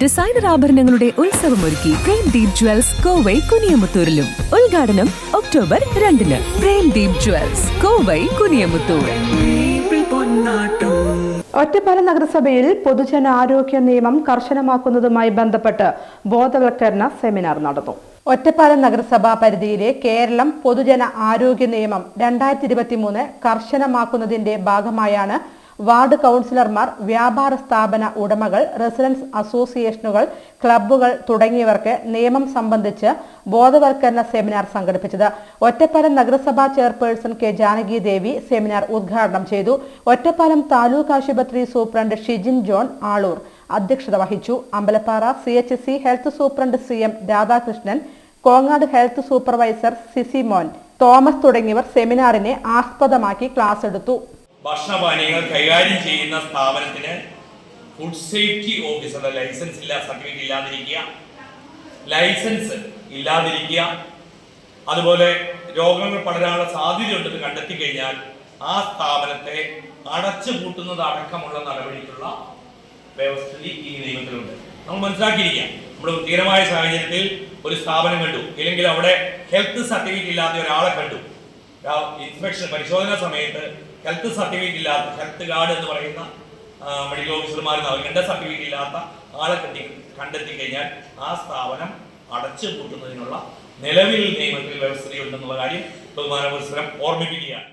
Designer ആഭരണങ്ങളുടെ ഉത്സവം ഒരുക്കി പ്രേം ദീപ് ജ്വൽസ് കോവൈ കുനിയമുത്തൂരിലും. ഉദ്ഘാടനം ഒക്ടോബർ രണ്ടിന്. പ്രേം ദീപ് ജ്വൽസ് കോവൈ കുനിയമുത്തൂർ. ഒറ്റപ്പാലം നഗരസഭയിൽ പൊതുജന ആരോഗ്യ നിയമം കർശനമാക്കുന്നതുമായി ബന്ധപ്പെട്ട് ബോധവൽക്കരണ സെമിനാർ നടന്നു. ഒറ്റപ്പാലം നഗരസഭാ പരിധിയിലെ കേരളം പൊതുജന ആരോഗ്യ നിയമം രണ്ടായിരത്തി ഇരുപത്തി മൂന്ന് കർശനമാക്കുന്നതിന്റെ ഭാഗമായാണ് വാർഡ് കൗൺസിലർമാർ വ്യാപാര സ്ഥാപന ഉടമകൾ റെസിഡൻസ് അസോസിയേഷനുകൾ ക്ലബ്ബുകൾ തുടങ്ങിയവർക്ക് നിയമം സംബന്ധിച്ച് ബോധവൽക്കരണ സെമിനാർ സംഘടിപ്പിച്ചത്. ഒറ്റപ്പാലം നഗരസഭാ chairperson K. Janaki Devi seminar ഉദ്ഘാടനം ചെയ്തു. ഒറ്റപ്പാലം താലൂക്ക് ആശുപത്രി സൂപ്രണ്ട് ഷിജിൻ ജോൺ ആളൂർ അധ്യക്ഷത വഹിച്ചു. Ambalappara C H C health superintendent C M Radhakrishnan Kongad health supervisor Sisimon Thomas തുടങ്ങിയവർ സെമിനാറിനെ ആസ്പദമാക്കി ക്ലാസ് എടുത്തു. ഭക്ഷണപാനീയങ്ങൾ കൈകാര്യം ചെയ്യുന്ന സ്ഥാപനത്തിന് ഫുഡ് സേഫ്റ്റി ഓഫീസറുടെ ലൈസൻസ് ഇല്ല സർട്ടിഫിക്കറ്റ് ഇല്ലാതിരിക്കുക ലൈസൻസ് ഇല്ലാതിരിക്കുക. അതുപോലെ രോഗങ്ങൾ പടരാനുള്ള സാധ്യതയുണ്ടെന്ന് കണ്ടെത്തി കഴിഞ്ഞാൽ ആ സ്ഥാപനത്തെ അടച്ചു പൂട്ടുന്നത് അടക്കമുള്ള നടപടിക്കുള്ള വ്യവസ്ഥിതി ഈ നിയമത്തിലുണ്ട്. നമ്മൾ മനസ്സിലാക്കിയിരിക്കാം. നമ്മൾ തീരമായ സാഹചര്യത്തിൽ ഒരു സ്ഥാപനം കണ്ടു. ഇല്ലെങ്കിൽ അവിടെ ഹെൽത്ത് സർട്ടിഫിക്കറ്റ് ഇല്ലാത്ത ഒരാളെ കണ്ടു. ഇൻസ്പെക്ഷൻ പരിശോധന സമയത്ത് ഹെൽത്ത് സർട്ടിഫിക്കറ്റ് ഇല്ലാത്ത ഹെൽത്ത് കാർഡ് എന്ന് പറയുന്ന മെഡിക്കൽ ഓഫീസർമാർ നൽകേണ്ട സർട്ടിഫിക്കറ്റ് ഇല്ലാത്ത ആളെ കെട്ടി കണ്ടെത്തി കഴിഞ്ഞാൽ ആ സ്ഥാപനം അടച്ചു പൂട്ടുന്നതിനുള്ള നിലവിൽ നിയമത്തിൽ വ്യവസ്ഥയുണ്ടെന്നുള്ള കാര്യം ബഹുമാന പുരസ്കാരം ഓർമ്മിപ്പിക്കുകയാണ്.